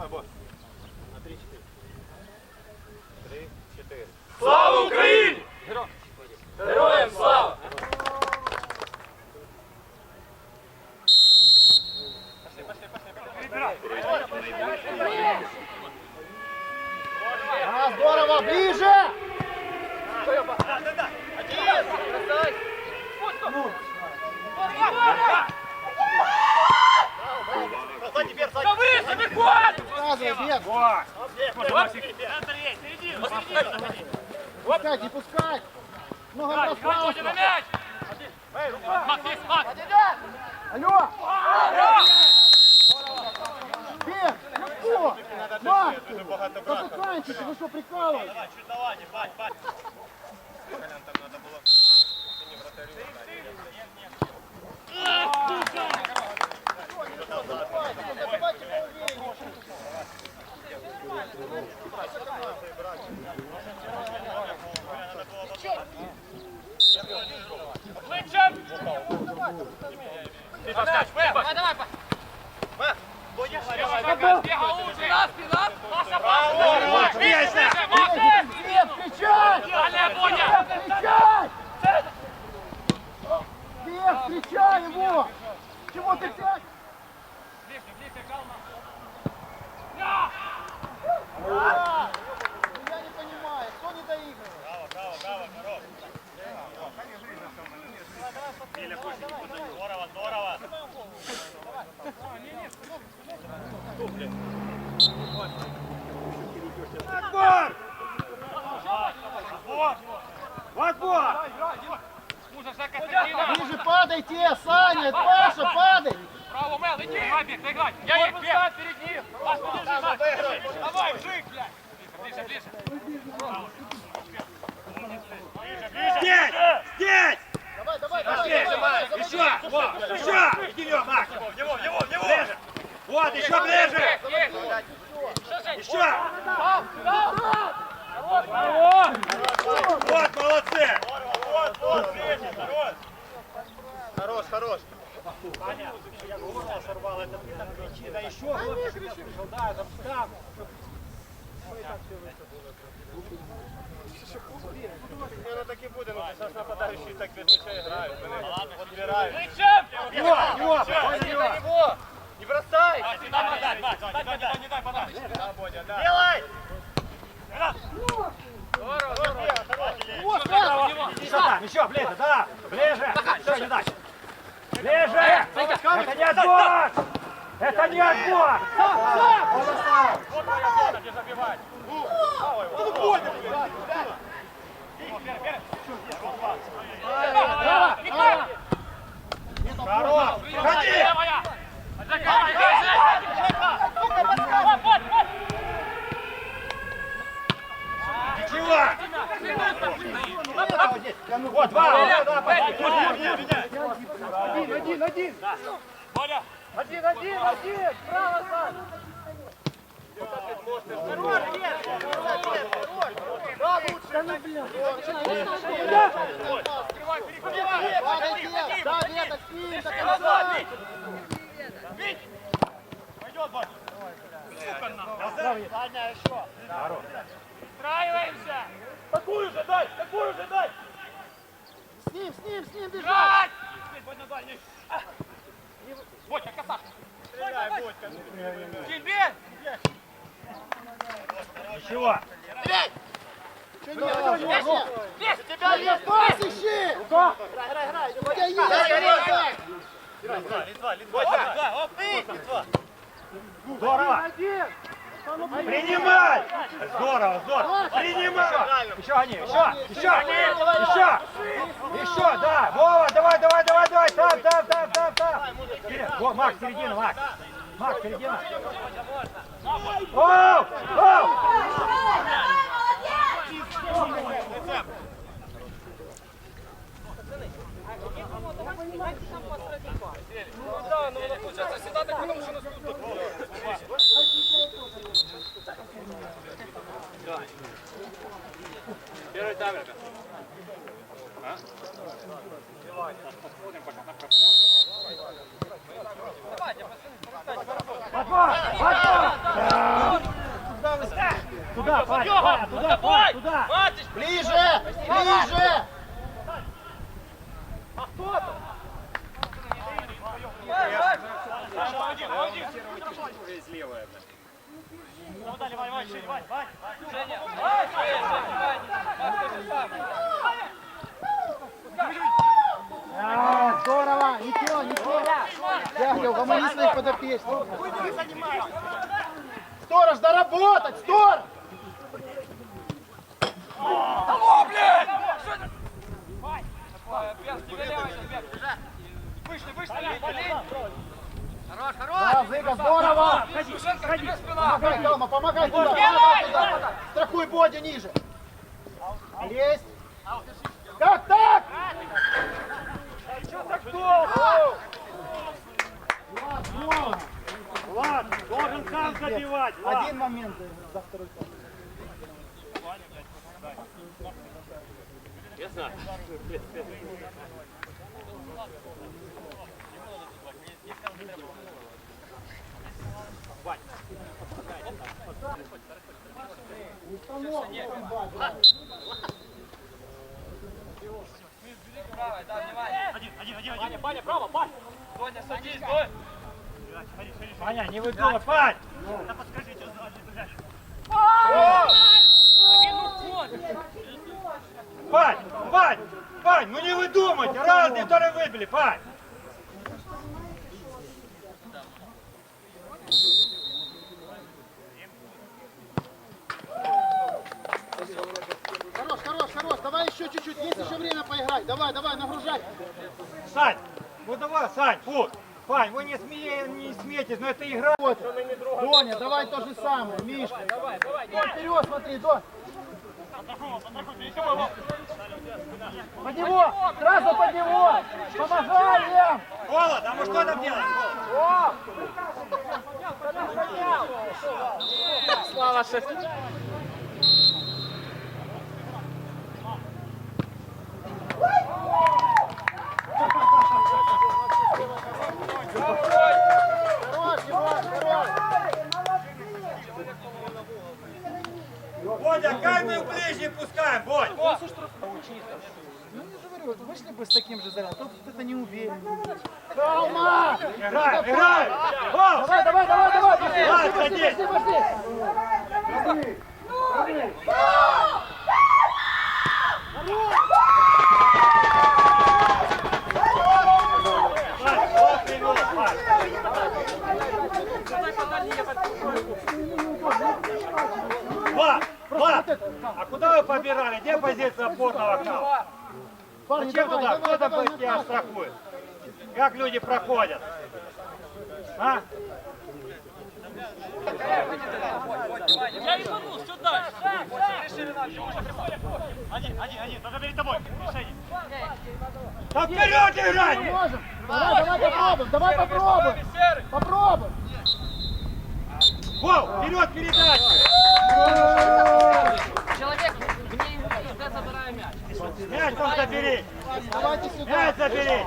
Давай, бой. На 3-4. 3-4. Слава Україні! Героям слава! А, здорово, ближе! Показывай, бег! Пускай, не пускай! Много пространства! мяч! Макс, есть, Макс! Алло! Бег! Легко! Макс! Да заканчивайте, вы что, прикалываетесь? Чуть давайте, бать, бать. Колян, там надо было... не вратарю Давайте поувереннее. Плечем! Давай, давай, Бега лучше! Раз, раз! Паша, Паша! Бейся! Нет, встречай! Далее, Боня! Встречай! Бег, встречай его! Чего ты тянешь? Ближний, ближний, жал Я не понимаю, кто не доигрывает? Браво, браво, браво, здорово. Здорово, здорово. Отбор! Отбор! Жека, Сергей! Ближе падайте, Саня, Паша, падай! Браво, Мел, иди! Бег, играй! Я их, бег! перед ним! Паш, подержи, Маш! Давай, вжик, блядь! Ближе, ближе! Здесь! Здесь! Давай, давай, Еще! Вот! Еще! Иди в него, Макс! В него, в него, в него! Ближе! Вот, еще ближе! Еще! Вот, молодцы! Вот, вот, третий, хорош! Хорош, хорош! Ваня, я сорвал, это ты там кричи, да еще пришел, да, там там. Не, ну так і буде, ну це ж нападаючі так без м'яча грають, вони відбирають. Плечем! Его, его, его, его! Не бросай! Не дай подать, Макс! Дай, не дай, не дай подать! Да, Бодя, да. Делай! Здорово, здорово! Вот, сразу! Еще там, еще ближе, да, ближе. Все, не дальше. Ближе! Это не отбор! Это не отбор! Он остался. Вот зона, где забивать! Право! Право! Хорош! Ходи! Играй, Жека! Вот, два! Один, один, один! Один, один! Право, Сань! Да, Вета, спин до конца! Пойдет, Бодя. Устраиваемся! Такую же дай! Такую же дай! С ним, с ним, с ним бежать! Играть! Бодя, косаш! Стреляй, Бодька. Тебе! Ничего! Что нет, нет, нет! Есть! Тебя есть пас ищи! Играй, играй, играй! У тебя есть! Литва, Литва, Литва. Литва, оп, Литва. Здорово! Принимай! Здорово, здорово! Принимай! Еще они, еще, еще, еще! Еще, да! Вова, давай, давай, давай, давай! Там, там, там, Во, Макс, середина, Макс! Макс, середина! Оу! Оу! Да, ну, получается, всегда так, потому что нас тут Первый таймер. Отбор! Отбор! туда, Паня, туда, давай! Туда. Матич, Ближе! Ближе! А, здорово! Ничего, ничего! Дягтя, угомони своих подопечных. Сторож, доработать! Сторож! Вышли, вышли, Хорош, Да, Зыка, здорово! Помогай, Тома, помогай туда, помогай туда! Страхуй Бодя ниже! Лезь! Как так? Влад, должен сам забивать. Один момент за второй тайм. Один, один, один, один. Паня, право, Паня. Соня, садись! Паня, не выдумай, Пань. Да подскажите, сзади, Пань, Пань, Пань, ну не выдумайте, выбили, Пань. Хорош, хорош, хорош, давай еще чуть-чуть, есть еще время поиграть. Давай, давай, нагружай. Сань, ну давай, Сань, вот. Пань, вы не, смее, не смейтесь, но это игра. Вот. Доня, давай то же самое, Мишка. Давай, давай, Дон, вперед смотри, Дон. Под него, сразу под него. Помогаем. Холод, а мы что там делаем? О! Слава, шеф! Хорош, Егор, хорош. Бодя, как мы в ближний пускаем, Бодь? Ну, не говорю, вышли бы с таким же зарядом, тут это не уверен. Калма! Играем! Гол! Давай, давай, давай, давай, пошли, пошли, пошли, пошли, пошли. Пань, вот привел, Пань. Влад, Влад, а куда вы побирали? Где позиция опорного? Парни, Зачем туда? Кто там тебя страхует? Как люди проходят? А? Я ебанул, все дальше! Один, один, один, надо перед тобой. Решение. Да вперед играть! Можем. Давай, давай попробуем, давай попробуем. Попробуем. Гол, вперед передача! Мяч. Мяч там забери! Давайте сюда. Мяч забери!